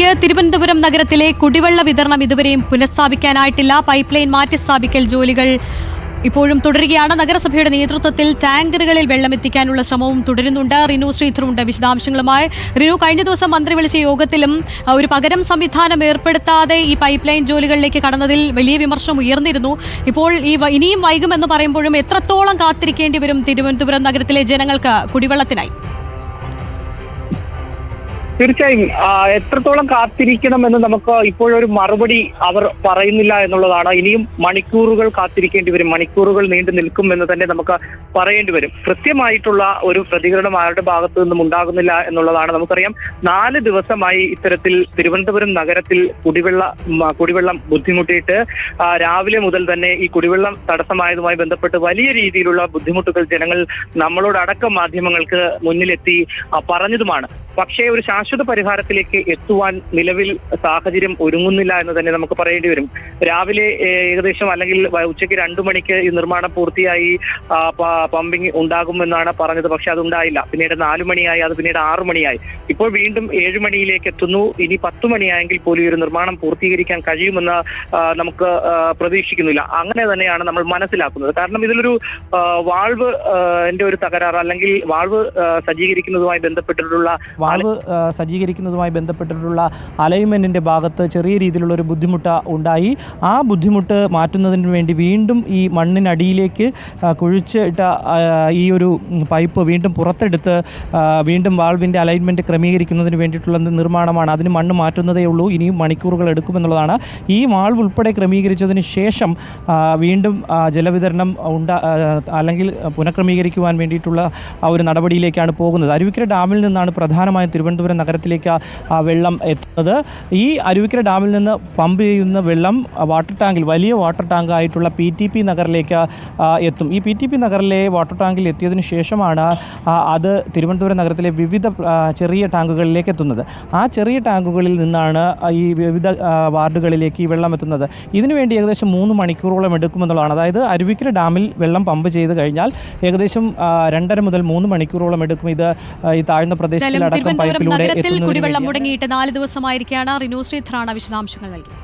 വാർത്തയിലേക്ക് തിരുവനന്തപുരം നഗരത്തിലെ കുടിവെള്ള വിതരണം ഇതുവരെയും പുനഃസ്ഥാപിക്കാനായിട്ടില്ല. പൈപ്പ് ലൈൻ മാറ്റിസ്ഥാപിക്കൽ ജോലികൾ ഇപ്പോഴും തുടരുകയാണ്. നഗരസഭയുടെ നേതൃത്വത്തിൽ ടാങ്കറുകളിൽ വെള്ളം എത്തിക്കാനുള്ള ശ്രമവും തുടരുന്നുണ്ട്. റിനു ശ്രീധറുണ്ട് വിശദാംശങ്ങളുമായി. റിനു കഴിഞ്ഞ ദിവസം മന്ത്രി വിളിച്ച യോഗത്തിലും ഒരു പകരം സംവിധാനം ഏർപ്പെടുത്താതെ ഈ പൈപ്പ് ലൈൻ ജോലികളിലേക്ക് കടന്നതിൽ വലിയ വിമർശനം ഉയർന്നിരുന്നു. ഇപ്പോൾ ഈ ഇനിയും വൈകുമെന്ന് പറയുമ്പോഴും എത്രത്തോളം കാത്തിരിക്കേണ്ടി വരും തിരുവനന്തപുരം നഗരത്തിലെ ജനങ്ങൾക്ക് കുടിവെള്ളത്തിനായി? തീർച്ചയായും എത്രത്തോളം കാത്തിരിക്കണം എന്ന് നമുക്ക് ഇപ്പോഴൊരു മറുപടി അവർ പറയുന്നില്ല എന്നുള്ളതാണ്. ഇനിയും മണിക്കൂറുകൾ കാത്തിരിക്കേണ്ടി വരും. മണിക്കൂറുകൾ നീണ്ടു നിൽക്കും എന്ന് തന്നെ നമുക്ക് പറയേണ്ടി വരും. കൃത്യമായിട്ടുള്ള ഒരു പ്രതികരണം ആരുടെ ഭാഗത്തു നിന്നും ഉണ്ടാകുന്നില്ല എന്നുള്ളതാണ് നമുക്കറിയാം. നാല് ദിവസമായി ഇത്തരത്തിൽ തിരുവനന്തപുരം നഗരത്തിൽ കുടിവെള്ള കുടിവെള്ളം ബുദ്ധിമുട്ടിയിട്ട് രാവിലെ മുതൽ തന്നെ ഈ കുടിവെള്ളം തടസ്സമായതുമായി ബന്ധപ്പെട്ട് വലിയ രീതിയിലുള്ള ബുദ്ധിമുട്ടുകൾ ജനങ്ങൾ നമ്മളോടടക്കം മാധ്യമങ്ങൾക്ക് മുന്നിലെത്തി പറഞ്ഞതുമാണ്. പക്ഷേ ഒരു ശാശ്വത പരിഹാരത്തിലേക്ക് എത്തുവാൻ നിലവിൽ സാഹചര്യം ഒരുങ്ങുന്നില്ല എന്ന് തന്നെ നമുക്ക് പറയേണ്ടി വരും. രാവിലെ ഏകദേശം അല്ലെങ്കിൽ ഉച്ചയ്ക്ക് രണ്ടു മണിക്ക് ഈ നിർമ്മാണം പൂർത്തിയായി പമ്പിംഗ് ഉണ്ടാകുമെന്നാണ് പറഞ്ഞത്. പക്ഷെ അതുണ്ടായില്ല. പിന്നീട് നാലു മണിയായി അത് പിന്നീട് ആറു മണിയായി. ഇപ്പോൾ വീണ്ടും ഏഴ് മണിയിലേക്ക് എത്തുന്നു. ഇനി പത്തു മണിയായെങ്കിൽ പോലും ഒരു നിർമ്മാണം പൂർത്തീകരിക്കാൻ കഴിയുമെന്ന് നമുക്ക് പ്രതീക്ഷിക്കുന്നില്ല. അങ്ങനെ തന്നെയാണ് നമ്മൾ മനസ്സിലാക്കുന്നത്. കാരണം ഇതിലൊരു വാൾവ് എന്റെ ഒരു തകരാറ് അല്ലെങ്കിൽ വാൾവ് സജ്ജീകരിക്കുന്നതുമായി ബന്ധപ്പെട്ടിട്ടുള്ള വാൾവ് സജ്ജീകരിക്കുന്നതുമായി ബന്ധപ്പെട്ടിട്ടുള്ള അലൈൻമെന്റിന്റെ ഭാഗത്ത് ചെറിയ രീതിയിലുള്ള ഒരു ബുദ്ധിമുട്ട് ഉണ്ടായി. ആ ബുദ്ധിമുട്ട് മാറ്റുന്നതിന് വേണ്ടി വീണ്ടും ഈ മണ്ണിനടിയിലേക്ക് കുഴിച്ചിട്ട ഈ ഒരു പൈപ്പ് വീണ്ടും പുറത്തെടുത്ത് വീണ്ടും വാൾവിന്റെ അലൈൻമെന്റ് ക്രമീകരിക്കുന്നതിന് വേണ്ടിയിട്ടുള്ള നിർമ്മാണമാണ്. അതിന് മണ്ണ് മാറ്റുന്നതേ ഉള്ളൂ. ഇനിയും മണിക്കൂറുകൾ എടുക്കുമെന്നുള്ളതാണ്. ഈ വാൾവ് ഉൾപ്പെടെ ക്രമീകരിച്ചതിന് ശേഷം വീണ്ടും ജലവിതരണം ഉണ്ടാ അല്ലെങ്കിൽ പുനഃക്രമീകരിക്കുവാൻ വേണ്ടിയിട്ടുള്ള ആ ഒരു നടപടിയിലേക്കാണ് പോകുന്നത്. അരുവിക്കര ഡാമിൽ നിന്നാണ് പ്രധാനമായും തിരുവനന്തപുരം നഗരത്തിലേക്ക് ആ വെള്ളം എത്തുന്നത്. ഈ അരുവിക്കര ഡാമിൽ നിന്ന് പമ്പ് ചെയ്യുന്ന വെള്ളം വാട്ടർ ടാങ്കിൽ വലിയ വാട്ടർ ടാങ്ക് ആയിട്ടുള്ള പി ടി പി നഗറിലേക്ക് എത്തും. ഈ പി ടി പി നഗറിലെ വാട്ടർ ടാങ്കിൽ എത്തിയതിനു ശേഷമാണ് അത് തിരുവനന്തപുരം നഗരത്തിലെ വിവിധ ചെറിയ ടാങ്കുകളിലേക്ക് എത്തുന്നത്. ആ ചെറിയ ടാങ്കുകളിൽ നിന്നാണ് ഈ വിവിധ വാർഡുകളിലേക്ക് ഈ വെള്ളം എത്തുന്നത്. ഇതിനുവേണ്ടി ഏകദേശം മൂന്ന് മണിക്കൂറോളം എടുക്കുമെന്നുള്ളതാണ്. അതായത് അരുവിക്കര ഡാമിൽ വെള്ളം പമ്പ് ചെയ്ത് കഴിഞ്ഞാൽ ഏകദേശം രണ്ടര മുതൽ മൂന്ന് മണിക്കൂറോളം എടുക്കും. ഇത് ഈ താഴ്ന്ന പ്രദേശത്തിലടക്കം പൈപ്പിലൂടെ എത്തുന്നതിന് കുടിവെള്ളം മുടങ്ങിയിട്ട് നാല് ദിവസമായിരിക്കാണ് റിനു ശ്രീധറാണ് വിശദാംശങ്ങൾ നൽകി